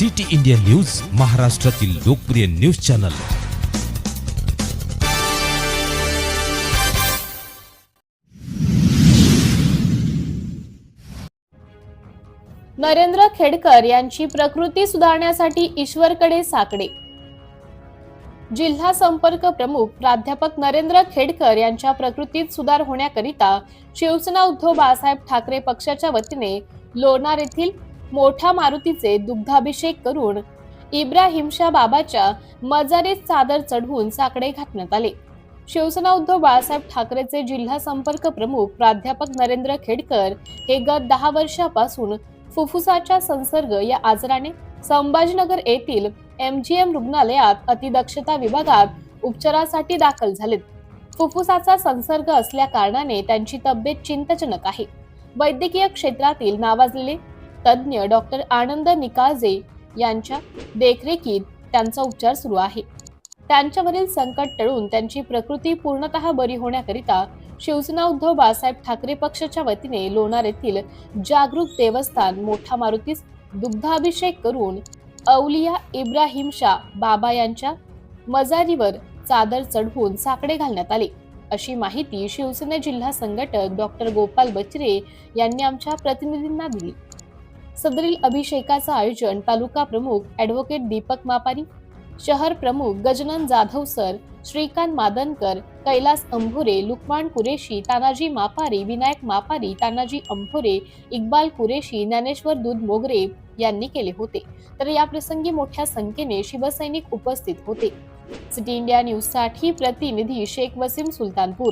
City India news महाराष्ट्रातील लोकप्रिय news channel. Narendra Khedkar यांची प्रकृती सुधारण्यासाठी ईश्वरकडे साकडे. जिल्हा संपर्क प्रमुख प्राध्यापक नरेंद्र खेडकर यांच्या प्रकृतीत सुधार होण्याकरिता शिवसेना उद्धव बाळासाहेब ठाकरे पक्षाच्या वतीने लोणार येथील मोठ्या मारुतीचे दुग्धाभिषेक करून इब्राहिमशा बाबाच्या मजारीत चादर चढवून साकडे घातण्यात आले. शिवसेना उद्धव बाळासाहेब ठाकरेचे जिल्हा संपर्क प्रमुख प्राध्यापक नरेंद्र खेडकर हे गत दहा वर्षापासून फुफ्फुसाचा संसर्ग या आजाराने संभाजीनगर येथील एमजीएम रुग्णालयात अतिदक्षता विभागात उपचारासाठी दाखल झालेत. फुफ्फुसाचा संसर्ग असल्या कारणाने त्यांची तब्येत चिंताजनक आहे. वैद्यकीय क्षेत्रातील नावाजलेले तज्ज्ञ डॉक्टर आनंद निकाळजे यांच्या देखरेखीत त्यांचा उपचार सुरू आहे. त्यांच्यावरील संकट टळून त्यांची प्रकृती पूर्णतः बरी होण्याकरिता शिवसेना उद्धव बाळासाहेब ठाकरे पक्षाच्या वतीने लोणार येथील जागृत देवस्थान मोठा मारुतीस दुग्धाभिषेक करून अवलिया इब्राहिम शाह बाबा यांच्या मजारीवर चादर चढवून साकडे घालण्यात आले. अशी माहिती शिवसेना जिल्हा संघटक डॉक्टर गोपाल बचरे यांनी आमच्या प्रतिनिधींना दिली. सदरील अभिषेकाचं आयोजन तालुका प्रमुख ॲडव्होकेट दीपक मापारी शहर प्रमुख गजनन जाधव सर श्रीकांत मादनकर कैलास अंभोरे लुकमान कुरेशी तानाजी मापारी विनायक मापारी तानाजी अंभोरे इक्बाल कुरेशी ज्ञानेश्वर दूध मोगरे यांनी केले होते. तर या प्रसंगी मोठ्या संख्येने शिवसैनिक उपस्थित होते. सिटी इंडिया न्यूजसाठी प्रतिनिधी शेख वसीम सुलतानपूर.